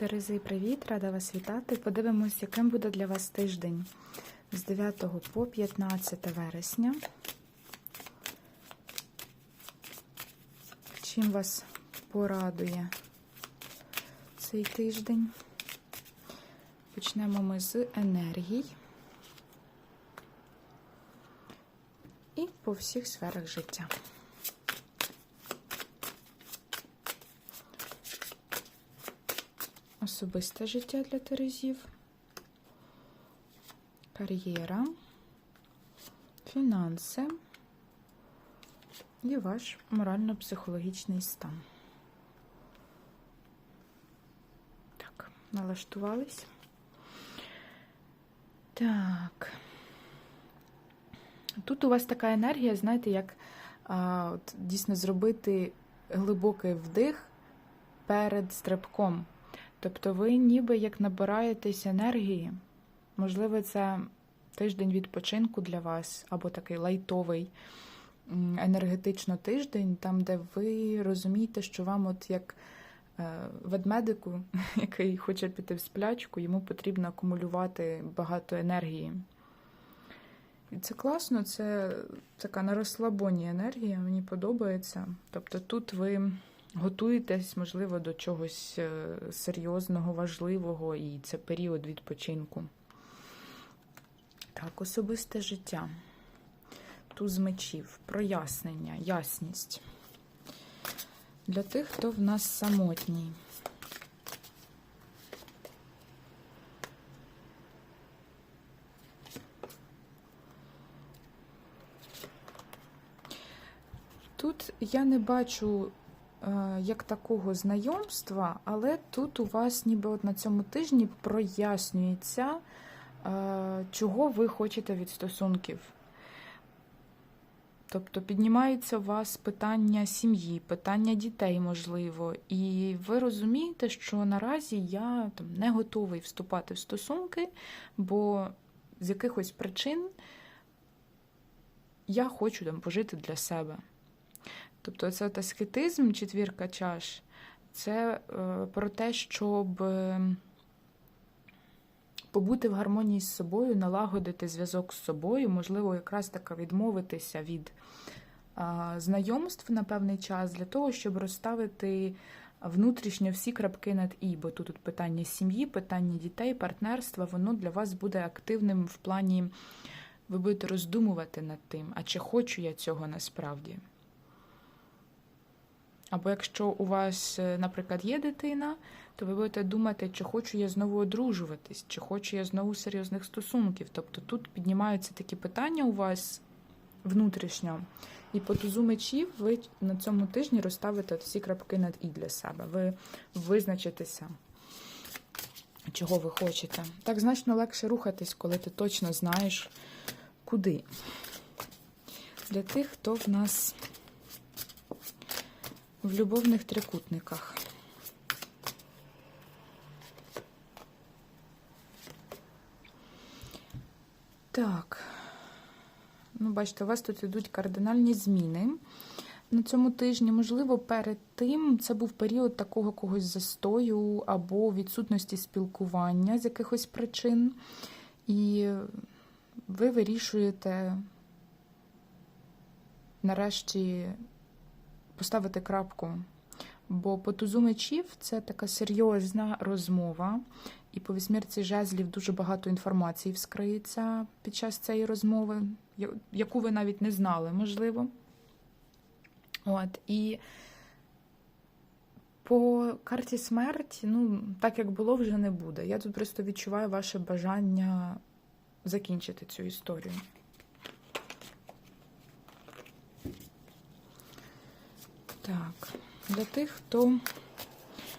Терези, привіт! Рада вас вітати. Подивимось, яким буде для вас тиждень з 9 по 15 вересня. Чим вас порадує цей тиждень? Почнемо ми з енергій і по всіх сферах життя. Особисте життя для Терезів, кар'єра, фінанси і ваш морально-психологічний стан. Так, налаштувались. Так. Тут у вас така енергія, знаєте, як а, от, дійсно зробити глибокий вдих перед стрибком. Тобто ви ніби як набираєтесь енергії. Можливо, це тиждень відпочинку для вас, або такий лайтовий енергетично тиждень, там, де ви розумієте, що вам, от як е, ведмедику, який хоче піти в сплячку, йому потрібно акумулювати багато енергії. І це класно, це така на розслабоні енергія, мені подобається. Тобто тут ви готуєтесь, можливо, до чогось е, серйозного, важливого, і це період відпочинку. Так, особисте життя. Туз мечів, прояснення, ясність. Для тих, хто в нас самотній. Тут я не бачу як такого знайомства, але тут у вас ніби от на цьому тижні прояснюється, е, чого ви хочете від стосунків. Тобто піднімаються у вас питання сім'ї, питання дітей, можливо, і ви розумієте, що наразі я там не готовий вступати в стосунки, бо з якихось причин я хочу там пожити для себе. Тобто це аскетизм, четвірка чаш, це е, про те, щоб е, побути в гармонії з собою, налагодити зв'язок з собою, можливо, якраз таки відмовитися від знайомств на певний час для того, щоб розставити внутрішньо всі крапки над і, бо тут, тут питання сім'ї, питання дітей, партнерства, воно для вас буде активним в плані, ви будете роздумувати над тим, а чи хочу я цього насправді. Або якщо у вас, е, наприклад, є дитина, то ви будете думати, чи хочу я знову одружуватись, чи хочу я знову серйозних стосунків. Тобто тут піднімаються такі питання у вас внутрішньо. І по тузу мечів ви на цьому тижні розставите всі крапки над і для себе. Ви визначитеся, чого ви хочете. Так значно легше рухатись, коли ти точно знаєш, куди. Для тих, хто в нас в любовних трикутниках. Так, ну, бачите, у вас тут йдуть кардинальні зміни на цьому тижні. Можливо, перед тим це був період такого когось застою або відсутності спілкування з якихось причин. І ви вирішуєте нарешті поставити крапку. Бо по тузу мечів це така серйозна розмова, і по вісьмірці жезлів дуже багато інформації вскриється під час цієї розмови, яку ви навіть не знали, можливо. От, І по карті смерті, ну, так як було, вже не буде. Я тут просто відчуваю ваше бажання закінчити цю історію. Так, для тих, хто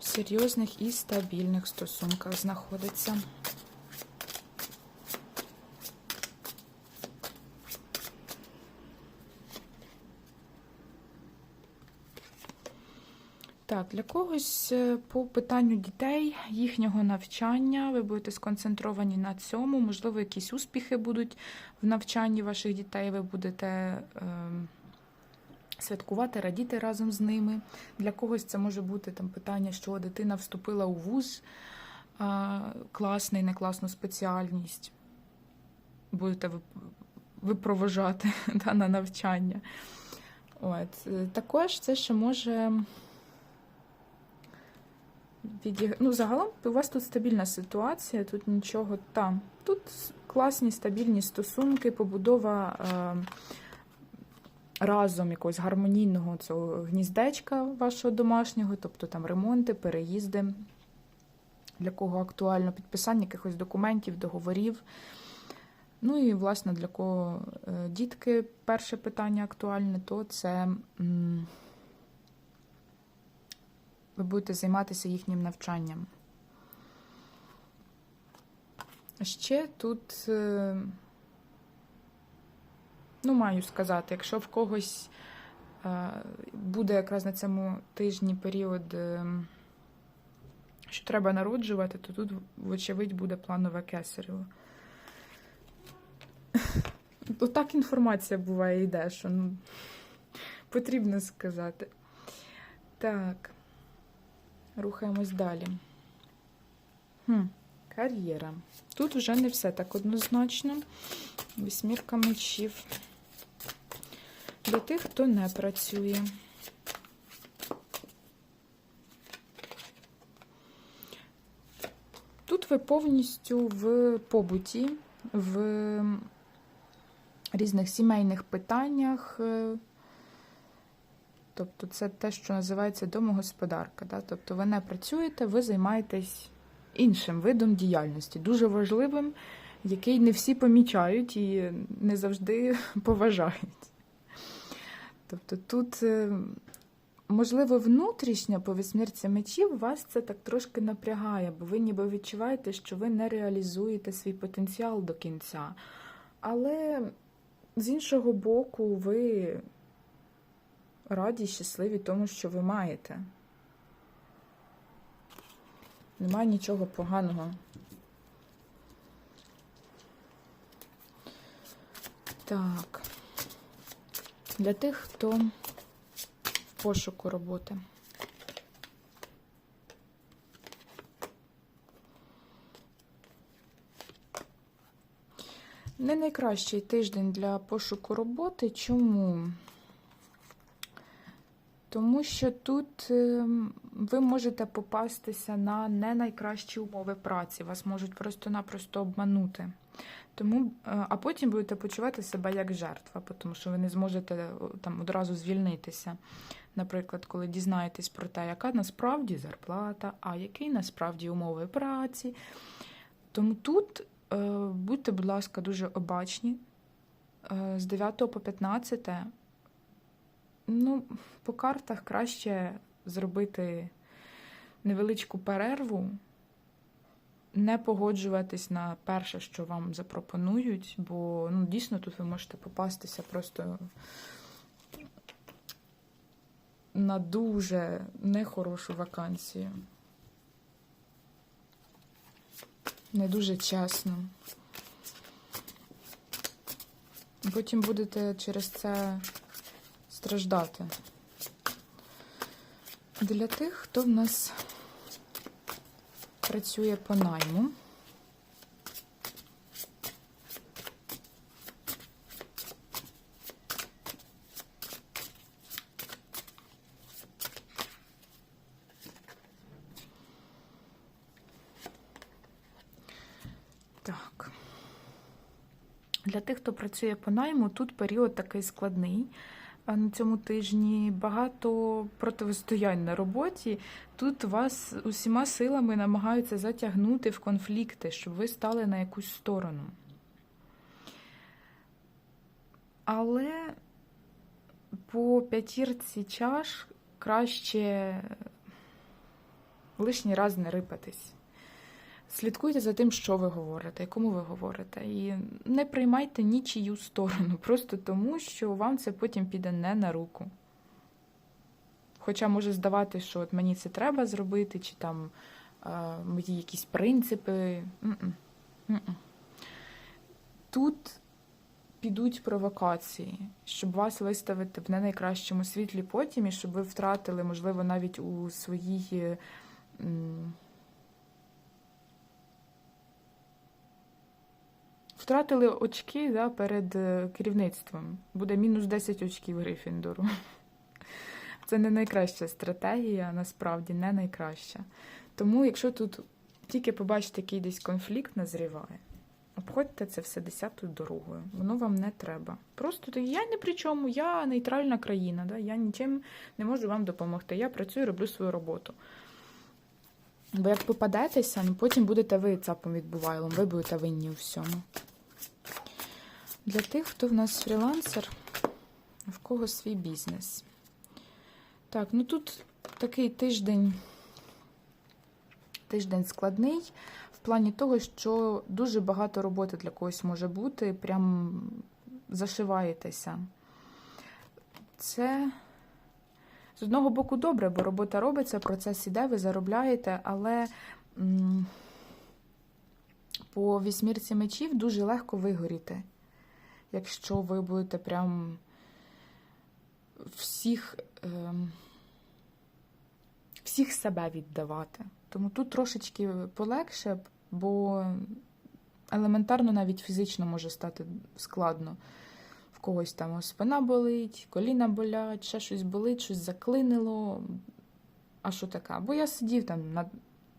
в серйозних і стабільних стосунках знаходиться. Так, для когось е, по питанню дітей, їхнього навчання, ви будете сконцентровані на цьому, можливо, якісь успіхи будуть в навчанні ваших дітей, ви будете. Е святкувати, радіти разом з ними. Для когось це може бути там питання, що дитина вступила у вуз, класний, не класну спеціальність. Будете ви, провожати да, на навчання. От. е, Також це ще може. Відіг... Ну, загалом у вас тут стабільна ситуація, тут нічого там. Тут класні стабільні стосунки, побудова е, разом якогось гармонійного цього гніздечка вашого домашнього, тобто там ремонти, переїзди, для кого актуально підписання якихось документів, договорів. Ну і, власне, для кого е, дітки перше питання актуальне, то це ви будете займатися їхнім навчанням. Ще тут, е, ну, маю сказати, якщо в когось е, буде якраз на цьому тижні період, е, що треба народжувати, то тут, вочевидь, буде планове кесарево. Отак інформація буває йде, що ну, потрібно сказати. Так, рухаємось далі. Хм, кар'єра. Тут вже не все так однозначно. Вісьмірка мечів. Для тих, хто не працює. Тут ви повністю в побуті, в різних сімейних питаннях. Тобто це те, що називається домогосподарка. Да? Тобто ви не працюєте, ви займаєтесь іншим видом діяльності, дуже важливим, який не всі помічають і не завжди поважають. Тобто тут, е, можливо, внутрішньо по вісьмірці мечів вас це так трошки напрягає, бо ви ніби відчуваєте, що ви не реалізуєте свій потенціал до кінця. Але з іншого боку, ви раді, щасливі тому, що ви маєте. Немає нічого поганого. Так. Для тих, хто в пошуку роботи. Не найкращий тиждень для пошуку роботи. Чому? Тому що тут е, ви можете попастися на не найкращі умови праці, вас можуть просто-напросто обманути. Тому, е, а потім будете почувати себе як жертва, тому що ви не зможете там одразу звільнитися. Наприклад, коли дізнаєтесь про те, яка насправді зарплата, а які насправді умови праці. Тому тут е, будьте, будь ласка, дуже обачні. Е, з 9 по 15 Ну, по картах краще зробити невеличку перерву, не погоджуватись на перше, що вам запропонують, бо ну, дійсно тут ви можете попастися просто на дуже нехорошу вакансію. Не дуже чесно. Потім будете через це страждати. Для тих, хто в нас працює по найму. Так. Для тих, хто працює по найму, тут період такий складний. На цьому тижні багато протистоянь на роботі. Тут вас усіма силами намагаються затягнути в конфлікти, щоб ви стали на якусь сторону. Але по п'ятірці чаш краще лишній раз не рипатись. Слідкуйте за тим, що ви говорите, якому ви говорите. І не приймайте нічию сторону, просто тому, що вам це потім піде не на руку. Хоча може здавати, що от мені це треба зробити, чи там е, мої якісь принципи. Тут підуть провокації, щоб вас виставити в не найкращому світлі потім, і щоб ви втратили, можливо, навіть у своїй. Втратили очки да, перед е, керівництвом. Буде мінус 10 очків Грифіндору. Це не найкраща стратегія, насправді не найкраща. Тому, якщо тут тільки побачите, який десь конфлікт назріває, обходьте це все десятою дорогою. Воно вам не треба. Просто я ні при чому, я нейтральна країна, да? я нічим не можу вам допомогти. Я працюю, роблю свою роботу. Бо як попадетеся, ну потім будете ви цапом відбувайлом, ви будете винні у всьому. Для тих, хто в нас фрілансер, в кого свій бізнес. Так, ну тут такий тиждень, тиждень складний в плані того, що дуже багато роботи для когось може бути, прям зашиваєтеся. Це з одного боку добре, бо робота робиться, процес іде, ви заробляєте, але по вісьмірці мечів дуже легко вигоріти, якщо ви будете прям всіх, ем, всіх себе віддавати. Тому тут трошечки полегше, бо елементарно навіть фізично може стати складно. В когось там спина болить, коліна болять, ще щось болить, щось заклинило. А що таке? Бо я сидів там над,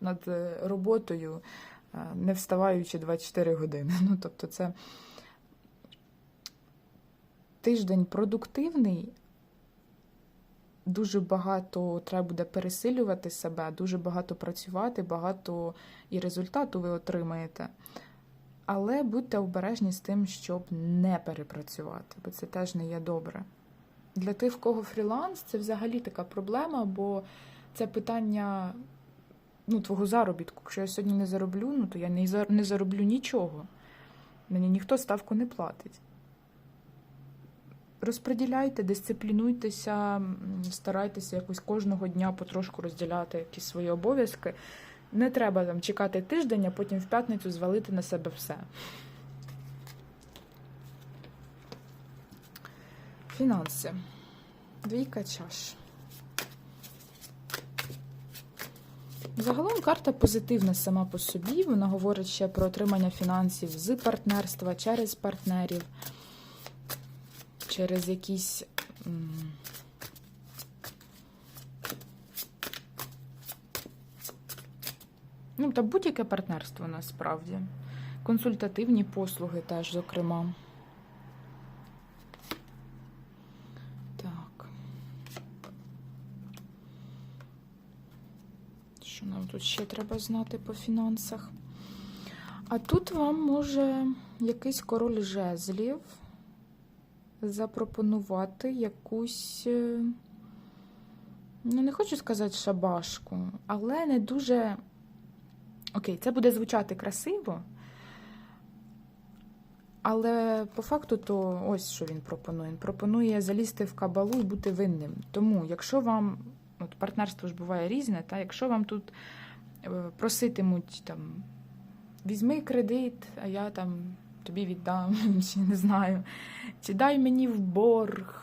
над е, роботою, е, не вставаючи 24 години. Ну, тобто, це тиждень продуктивний, дуже багато треба буде пересилювати себе, дуже багато працювати, багато і результату ви отримаєте. Але будьте обережні з тим, щоб не перепрацювати, бо це теж не є добре. Для тих, в кого фріланс, це взагалі така проблема, бо це питання ну, твого заробітку. Якщо я сьогодні не зароблю, ну то я не зароблю нічого. Мені ніхто ставку не платить. Розподіляйте, дисциплінуйтеся, старайтеся якось кожного дня потрошку розділяти якісь свої обов'язки. Не треба там чекати тиждень, а потім в п'ятницю звалити на себе все. Фінанси. Двійка чаш. Загалом карта позитивна сама по собі. Вона говорить ще про отримання фінансів з партнерства, через партнерів, через якісь. Ну, та будь-яке партнерство насправді. Консультативні послуги теж, зокрема. Так. Що нам тут ще треба знати по фінансах? А тут вам може якийсь король жезлів запропонувати якусь. е, Ну, не хочу сказати шабашку, але не дуже. Окей, це буде звучати красиво, але по факту, то ось що він пропонує. Він пропонує залізти в кабалу і бути винним. Тому, якщо вам, от партнерство ж буває різне, та якщо вам тут е, проситимуть там, візьми кредит, а я там тобі віддам, чи не знаю, чи дай мені в борг.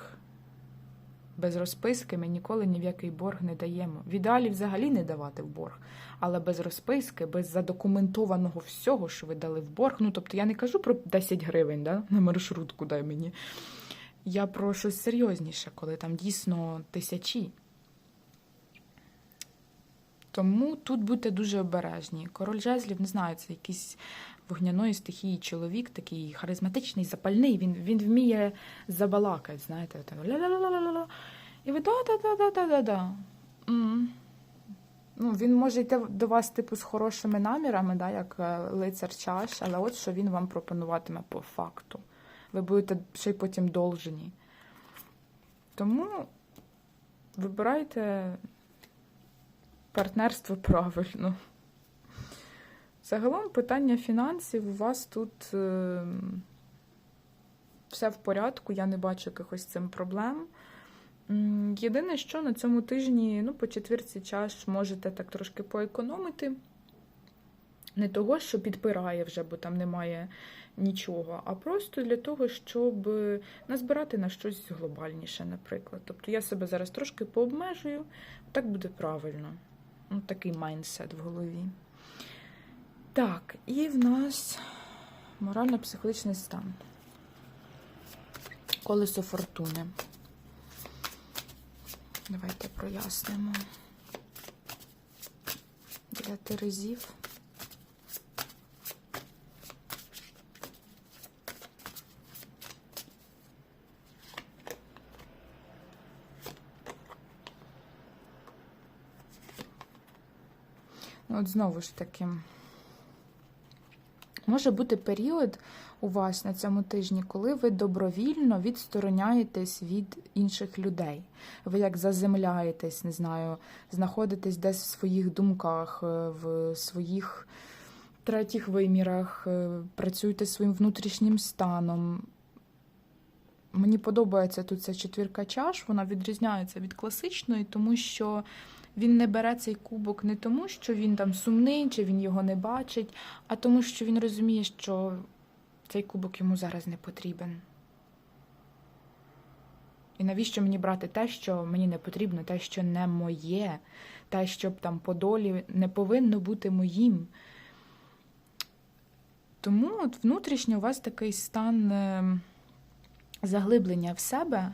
Без розписки ми ніколи ні в який борг не даємо. В ідеалі взагалі не давати в борг, але без розписки, без задокументованого всього, що ви дали в борг. Ну, тобто я не кажу про 10 гривень да, на маршрутку дай мені. Я про щось серйозніше, коли там дійсно тисячі. Тому тут будьте дуже обережні. Король жезлів, не знаю, це якийсь вогняної стихії чоловік, такий харизматичний, запальний. Він, він вміє забалакати, знаєте, так, ля-ля-ля-ля-ля. І ви да-да-да-да-да-да. Ну, він може йти до вас, типу, з хорошими намірами, да, як е, лицар чаш, але от що він вам пропонуватиме по факту. Ви будете ще й потім должені. Тому вибирайте партнерство правильно. Загалом питання фінансів у вас тут е, все в порядку, я не бачу якихось цим проблем. Єдине, що на цьому тижні, ну, по четвірці чаш можете так трошки поекономити. Не того, що підпирає вже, бо там немає нічого, а просто для того, щоб назбирати на щось глобальніше, наприклад. Тобто я себе зараз трошки пообмежую, так буде правильно. Ну, такий майндсет в голові. Так, і в нас морально-психологічний стан. Колесо фортуни. Давайте прояснимо. Для терезів. Ну, От знову ж таки, може бути період у вас на цьому тижні, коли ви добровільно відстороняєтесь від інших людей. Ви як заземляєтесь, не знаю, знаходитесь десь в своїх думках, е, в своїх третіх вимірах, е, працюєте своїм внутрішнім станом. Мені подобається тут ця четвірка чаш, вона відрізняється від класичної, тому що він не бере цей кубок не тому, що він там сумний, чи він його не бачить, а тому, що він розуміє, що цей кубок йому зараз не потрібен. І навіщо мені брати те, що мені не потрібно, те, що не моє, те, що там по долі не повинно бути моїм. Тому от внутрішньо у вас такий стан е, заглиблення в себе,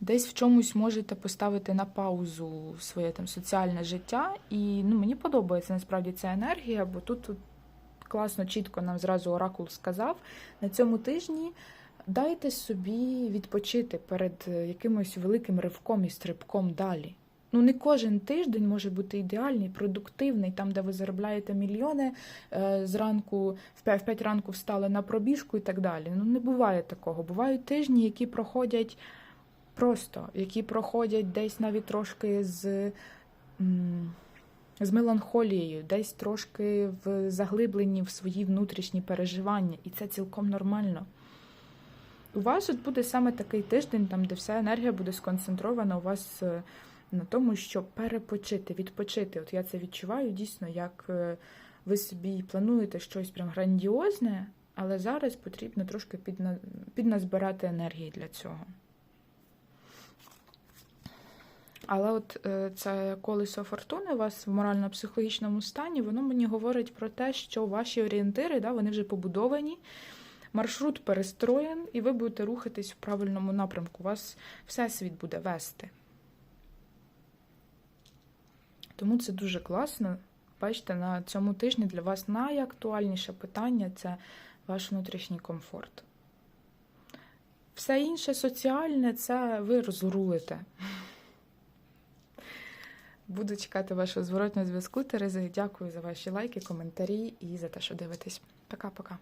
десь в чомусь можете поставити на паузу своє там соціальне життя. І ну, мені подобається насправді ця енергія, бо тут, класно, чітко нам зразу Оракул сказав, на цьому тижні дайте собі відпочити перед е, якимось великим ривком і стрибком далі. Ну, не кожен тиждень може бути ідеальний, продуктивний, там, де ви заробляєте мільйони е, зранку, в 5, в 5 ранку встали на пробіжку і так далі. Ну, не буває такого. Бувають тижні, які проходять просто, які проходять десь навіть трошки з. з меланхолією, десь трошки в заглибленні в свої внутрішні переживання, і це цілком нормально. У вас от буде саме такий тиждень, там, де вся енергія буде сконцентрована у вас е, на тому, щоб перепочити, відпочити. От я це відчуваю дійсно, як е, ви собі плануєте щось прям грандіозне, але зараз потрібно трошки підна... підназбирати енергії для цього. Але от е, це колесо фортуни у вас в морально-психологічному стані, воно мені говорить про те, що ваші орієнтири, да, вони вже побудовані, маршрут перестроєн, і ви будете рухатись в правильному напрямку. Вас всесвіт буде вести. Тому це дуже класно. Бачите, на цьому тижні для вас найактуальніше питання це ваш внутрішній комфорт. Все інше соціальне це ви розрулите. Буду чекати вашого зворотнього зв'язку, Терези. Дякую за ваші лайки, коментарі і за те, що дивитесь. Пока-пока.